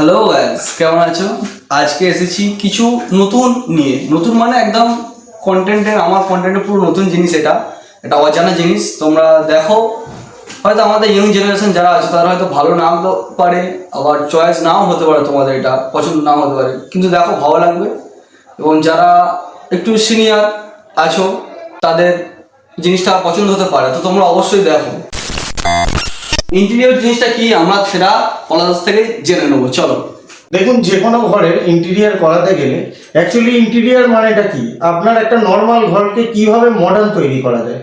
Hello guys কেমন আছো? আজকে এসেছি কিছু নতুন নিয়ে। নতুন মানে একদম কন্টেন্টের আমার কন্টেন্টের পুরো নতুন জিনিস এটা। এটা অজানা জিনিস। তোমরা দেখো। হয়তো আমাদের ইয়ং জেনারেশন যারা আছে তারা হয়তো ভালো নাও হতে পারে আবার চয়েস নাও হতে পারে তোমাদের এটা পছন্দ নাও হতে পারে। কিন্তু দেখো ভালো লাগবে। এবং যারা একটু সিনিয়র আছো তাদের জিনিসটা পছন্দ হতে পারে। তো তোমরা অবশ্যই দেখো। ইন্টেরিয়র জিনিসটা কি? আমরা সেটা পলাদাস থেকে জেনে নেব, চলো। দেখুন, যে কোনো ঘরের ইন্টেরিয়ার করাতে গেলে অ্যাকচুয়ালি ইন্টেরিয়ার মানেটা কি? আপনার একটা নর্মাল ঘরকে কীভাবে মডার্ন তৈরি করা যায়?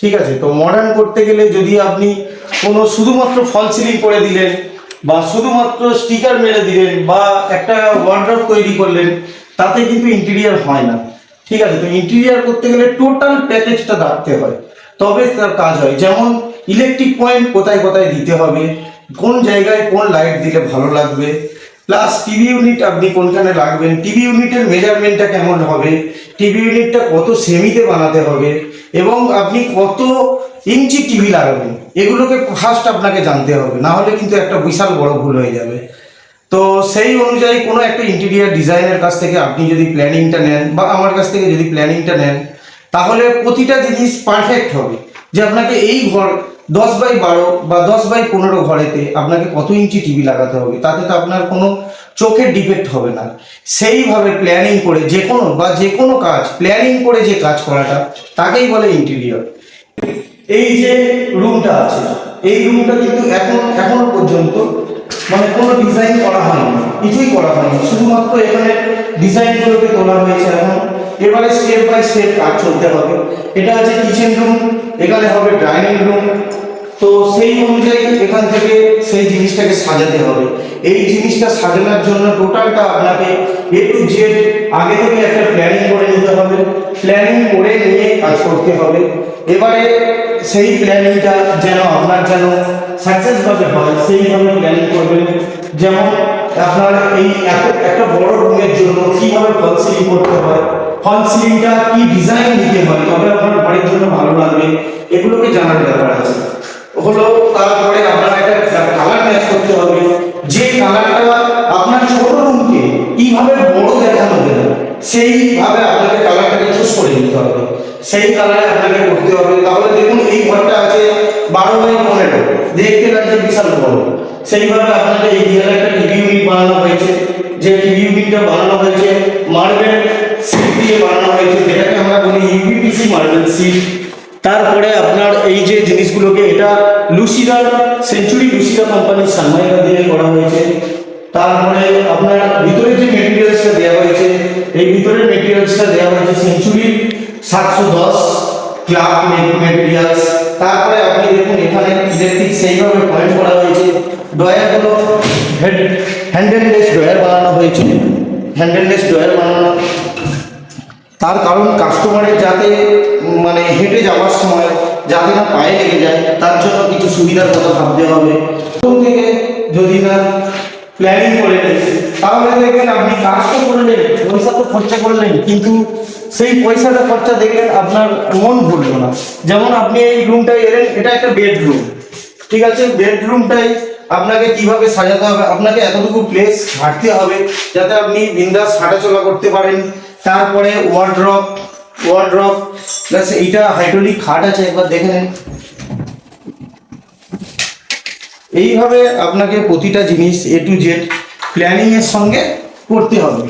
ঠিক আছে, তো মডার্ন করতে গেলে যদি আপনি কোনো শুধুমাত্র ফল সিলিং করে দিলেন, বা শুধুমাত্র স্টিকার মেরে দিলেন, বা একটা ওয়ার্ড্রপ তৈরি করলেন, তাতে কিন্তু ইন্টেরিয়ার হয় না। ঠিক আছে, তো ইন্টেরিয়ার করতে গেলে টোটাল প্যাকেজটা রাখতে হয়। তবে তার কাজ হয়। যেমন ইলেকট্রিক পয়েন্ট কোথায় কোথায় দিতে হবে, কোন জায়গায় কোন লাইট দিলে ভালো লাগবে প্লাস টিভি ইউনিট আপনি কোনখানে রাখবেন টিভি ইউনিটের মেজারমেন্টটা কেমন হবে টিভি ইউনিটটা কত সেমিতে বানাতে হবে, এবং আপনি কত ইঞ্চি টিভি লাগাবেন, এগুলোকে ফার্স্ট আপনাকে জানতে হবে, না হলে কিন্তু একটা বিশাল বড় ভুল হয়ে যাবে। তো সেই অনুযায়ী কোনো একটা ইন্টেরিয়ার ডিজাইনের কাছ থেকে আপনি যদি প্ল্যানিংটা নেন, বা আমার কাছ থেকে যদি প্ল্যানিংটা নেন তাহলে প্রতিটা জিনিস পারফেক্ট হবে। যে আপনাকে এই ঘর দশ বাই বারো বা দশ বাই পনেরো ঘরেতে আপনাকে কত ইঞ্চি টিভি লাগাতে হবে, তাতে তো আপনার কোনো চোখের ডিফেক্ট হবে না। সেইভাবে প্ল্যানিং করে যে কোনো বা যে কোনো কাজ প্ল্যানিং করে যে কাজ করাটা, তাকেই বলে ইন্টেরিয়র এই যে রুমটা আছে, এই রুমটা কিন্তু এখন, এখনও পর্যন্ত মানে কোনো ডিজাইন করা হয়নি, কিছুই করা হয়নি। শুধুমাত্র এখানে ডিজাইনগুলোকে তোলা হয়েছে এখন। এবারে স্টেপ বাই স্টেপ কাজ চলতে হবে। এটা আছে কিচেন রুম এখানে হবে ডাইনিং রুম তো সেই অনুযায়ী এখান থেকে সেই জিনিসটাকে সাজাতে হবে। এই জিনিসটা সাজানোর জন্য টোটালটা আপনাকে এ টু জেড আগে থেকে একটা প্ল্যানিং করে নিতে হবে। প্ল্যানিং করে নিয়ে কাজ করতে হবে। এবারে সেই প্ল্যানিংটা যেন আপনার যেন সাকসেসভাবে হয়, সেইভাবে প্ল্যানিং করবেন। যেমন আপনার এই একটা বড় রুমের জন্য কীভাবে ফল সিলিং করতে হয়? ফল সিলিংটা কি ডিজাইন দিতে হয়? তবে আপনার বাড়ির জন্য ভালো লাগবে। এগুলোকে জানার ব্যাপার আছে। হলো, তারপরে আপনার একটা কালার ম্যাচ করতে হবে। যে কালারটা আপনার ছোট রুমকে কীভাবে বড় দেখানো যায়, সেইভাবে আপনাকে কালারটাকে চুজ করে নিতে হবে। সেই কালারে আপনাকে করতে হবে। তাহলে দেখুন, এই ঘরটা আছে বারো বাই পনেরো। দেখতে লাগছে বিশাল বড়। সেইভাবে আপনাদের এই দিকে একটা টিভি ইউনিট বানানো হয়েছে। যে টিভি ইউনিটটা বানানো হয়েছে মার্বেল সিট দিয়ে বানানো হয়েছে, যেটাকে আমরা বলি ইউপিপিসি মার্বেল সিট তারপরে আপনার এই যে জিনিসগুলোকে, এটা লুসিডার সেঞ্চুরি লুসিডা কোম্পানির সানমাইকা দিয়ে করা হয়েছে। তারপরে আপনার ভিতরে যে মেটেরিয়ালসটা দেওয়া হয়েছে, এই ভিতরের মেটেরিয়ালসটা দেওয়া হয়েছে সেঞ্চুরি সাতশো দশ ক্লাব মেটেরিয়ালস তারপরে আপনি দেখুন, এখানে ইলেকট্রিক সেইভাবে পয়েন্ট করা হয়েছে। ডয়ারগুলো হেড হ্যান্ডেললেস ডয়ার বানানো হয়েছে। হ্যান্ডেললেস ডয়ার বানানো। তার কারণ কাস্টমারের যাতে মানে হেঁটে যাওয়ার সময় যাতে না পায়ে লেগে যায়, তার জন্য কিছু সুবিধার কথা ভাবতে হবে। প্রথম থেকে যদি না প্ল্যানিং করে নেন তাহলে দেখবেন আপনি কাজ তো করলেন, পয়সা তো খরচা করলেন, কিন্তু সেই পয়সাটা খরচা দেখলেন আপনার মন ভুললো না। যেমন আপনি এই রুমটায় এলেন, এটা একটা বেডরুম ঠিক আছে বেডরুমটাই আপনাকে কীভাবে সাজাতে হবে? আপনাকে এতটুকু প্লেস ঘাটতে হবে যাতে আপনি বিন্দাস হাঁটাচলা করতে পারেন। তারপরে ওয়ার্ড্রপ ওয়ার্ড্রপ প্লাস এইটা হাইড্রোলিক খাট আছে, একবার দেখে নেন। এইভাবে আপনাকে প্রতিটা জিনিস এ টু জেড প্ল্যানিংয়ের সঙ্গে করতে হবে।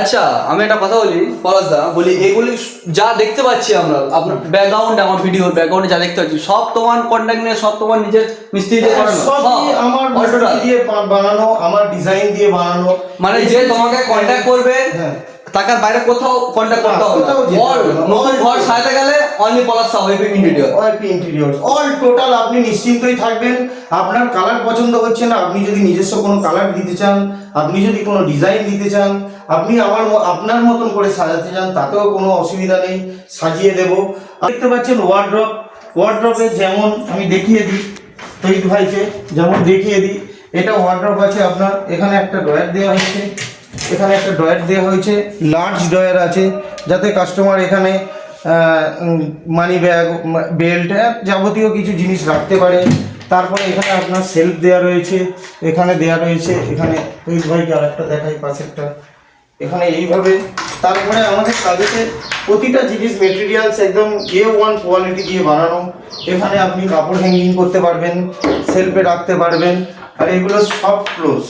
আচ্ছা আমি একটা কথা বলি পলাশদা বলি এগুলি যা দেখতে পাচ্ছি আমরা আপনার ব্যাকগ্রাউন্ড আমার ভিডিও ব্যাকগ্রাউন্ডে যা দেখতে পাচ্ছি সব তোমার কন্ট্যাক্ট নিয়ে সব তোমার নিজের মিস্ত্রি দিয়ে বানানো। সবই আমার all মিস্ত্রি দিয়ে বানানো আমার ডিজাইন দিয়ে বানানো। মানে যে তোমাকে কন্ট্যাক্ট করবে হ্যাঁ। তাকে আর বাইরে কোথাও কন্ট্যাক্ট করতে হবে All, নতুন ঘর সাজাতে গেলে অনলি পলাশদা ওয়েবিং video OIP interiors all total আপনি নিশ্চিন্তই থাকবেন। আপনার কালার পছন্দ হচ্ছে না আপনি যদি নিজস্ব কোনো কালার দিতে চান আপনি যদি কোনো ডিজাইন দিতে চান আপনি আমার আপনার মতন করে সাজাতে চান তাতেও কোনো অসুবিধা নেই। সাজিয়ে দেব। দেখতে পাচ্ছেন ওয়ার্ড্রপ ওয়ার্ড্রপে যেমন আমি দেখিয়ে দিই তৈরি ভাইকে যেমন দেখিয়ে দিই এটা ওয়ার্ড্রপ আছে আপনার। এখানে একটা ড্রয়ার দেওয়া হয়েছে এখানে একটা ড্রয়ার দেওয়া হয়েছে লার্জ ড্রয়ার আছে, যাতে কাস্টমার এখানে মানি ব্যাগ বেল্ট যাবতীয় কিছু জিনিস রাখতে পারে। তারপরে এখানে আপনার সেলফ দেওয়া রয়েছে, এখানে দেওয়া রয়েছে, এখানে ওই ভাইকে আরেকটা দেখাই পাশেরটা। এখানে এইভাবে। তারপরে আমাদের কাজেতে প্রতিটা জিনিস মেটেরিয়ালস একদম এ ওয়ান কোয়ালিটি দিয়ে বানানো। এখানে আপনি কাপড় হ্যাঙ্গিং করতে পারবেন সেলফে রাখতে পারবেন, আর এগুলো সফট ক্লোজ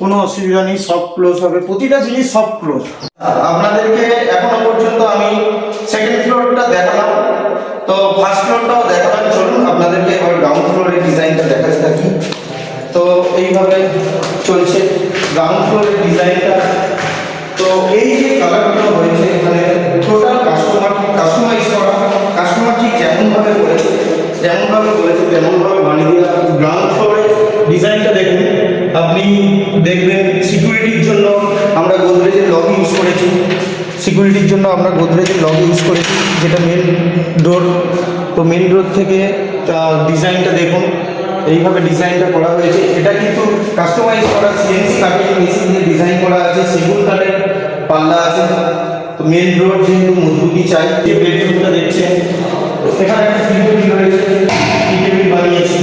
কোনো অসুবিধা নেই, সব ক্লোজ হবে। প্রতিটা জিনিস সফট ক্লোজ আপনাদেরকে এখনও পর্যন্ত আমি সেকেন্ড ফ্লোরটা দেখালাম। তো ফার্স্ট ফ্লোরটাও দেখালাম। চলুন, আপনাদেরকে এবার গ্রাউন্ড ফ্লোরের ডিজাইনটা দেখাতে থাকি। তো এইভাবে চলছে গ্রাউন্ড ফ্লোরের ডিজাইনটা তো এই যে কালারগুলো হয়েছে এখানে টোটাল কাস্টমার কাস্টমাইজ করা। কাস্টমার ঠিক যেমনভাবে বলেছে যেমনভাবে বলেছে, তেমনভাবে বানিয়ে দেওয়া। গ্রাউন্ড ফ্লোরের ডিজাইনটা দেখুন। আপনি দেখবেন সিকিউরিটির জন্য আমরা গোদরেজের লক ইউজ করেছি। সিকিউরিটির জন্য আমরা গোদরেজের লক ইউজ করেছি, যেটা মেন ডোর তো মেন ডোর থেকে ডিজাইনটা দেখুন। এইভাবে ডিজাইনটা করা হয়েছে। এটা কিন্তু কাস্টমাইজ করা সিএনসি কাটিং মেশিন দিয়ে ডিজাইন করা আছে। সেগুন কাঠের পাল্লা আছে। তো মেন রোড যেহেতু মজবুতি চাই, যে বেডরুমটা দেখছেন, এখানে একটা টিভি রয়েছে বানিয়েছি।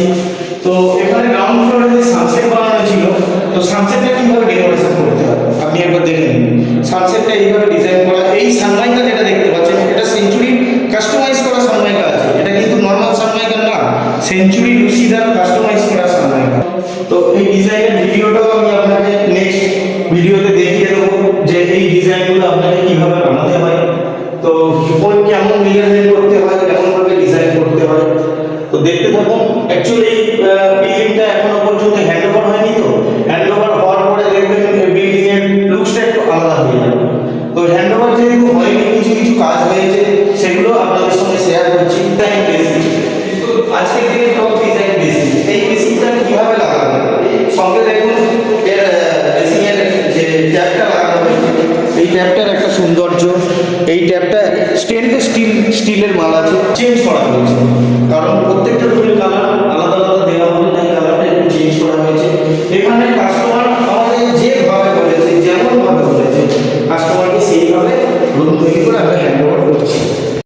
তো এখানে গ্রাউন্ড ফ্লোরে যে সানসেট বানানো ছিল তো সানসেটটা কীভাবে ডেকোরেশন করতে হবে আপনি একবার দেখে নিন সানসেটটা এইভাবে ডিজাইন করা এই সানমাইকা যেটা দেখতে পাচ্ছেন এটা সেঞ্চুরি কাস্টমাইজ করা সানমাইকা আছে এটা কিন্তু নর্মাল সানমাইকা না সেঞ্চুরি লুসিদার কাস্টমাইজ করা সানমাইকা তো এই ডিজাইনের ভিডিওটাও আমি আপনাকে নেক্সট ভিডিওতে দেখিয়ে দেবো যে এই ডিজাইনগুলো আপনাকে কীভাবে বানাতে হয়। তো কোন কেমন মেজারমেন্ট করতে হয়, কেমনভাবে ডিজাইন করতে হয়। তো দেখতে থাকুন। অ্যাকচুয়ালি হয়েছে কারণ প্রত্যেকটা ফুলের কালার আলাদা আলাদা দেওয়া হবে তাই কালারটা একটু চেঞ্জ করা হয়েছে। এখানে